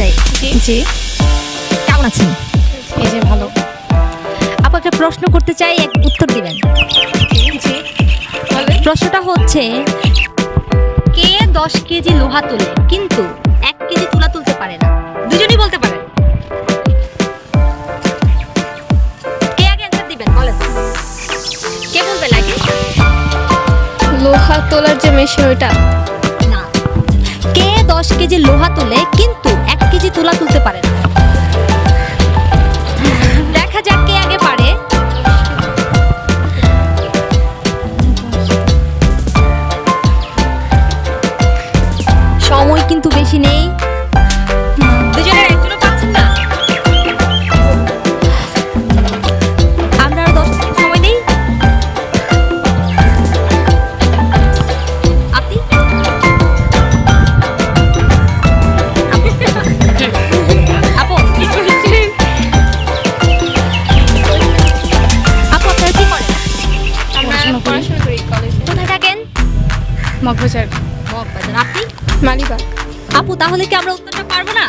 চাই জি। কেমন আছেন? এই যে ভালো। আপু একটা প্রশ্ন করতে চাই এক উত্তর দিবেন। প্রশ্নটা হচ্ছে কে দশ কেজি লোহা তোলে কিন্তু এক কেজি তুলা তুলতে পারে না? দুজনই বলতে পারেন। কে আগে অ্যান্সার দিবেন? বলেন। কে বলবেন আগে? লোহা তোলার যে মেশিন ওইটা। না। কে দশ কেজি লোহা তোলে কিন্তু কিন্তু বেশি নেই। দুজনের একজনও পাচ্ছেন না? আমরা আরও দশ মিনিট সময় দিই। আপনি? আপু আপু আপনারা কি করেন? পড়াশোনা করি। কলেজে কোথায় থাকেন? মগবাজার। মগবাজার আপনি মালিবাগ আপু তাহলে কি আমরা উত্তরটা পারব না?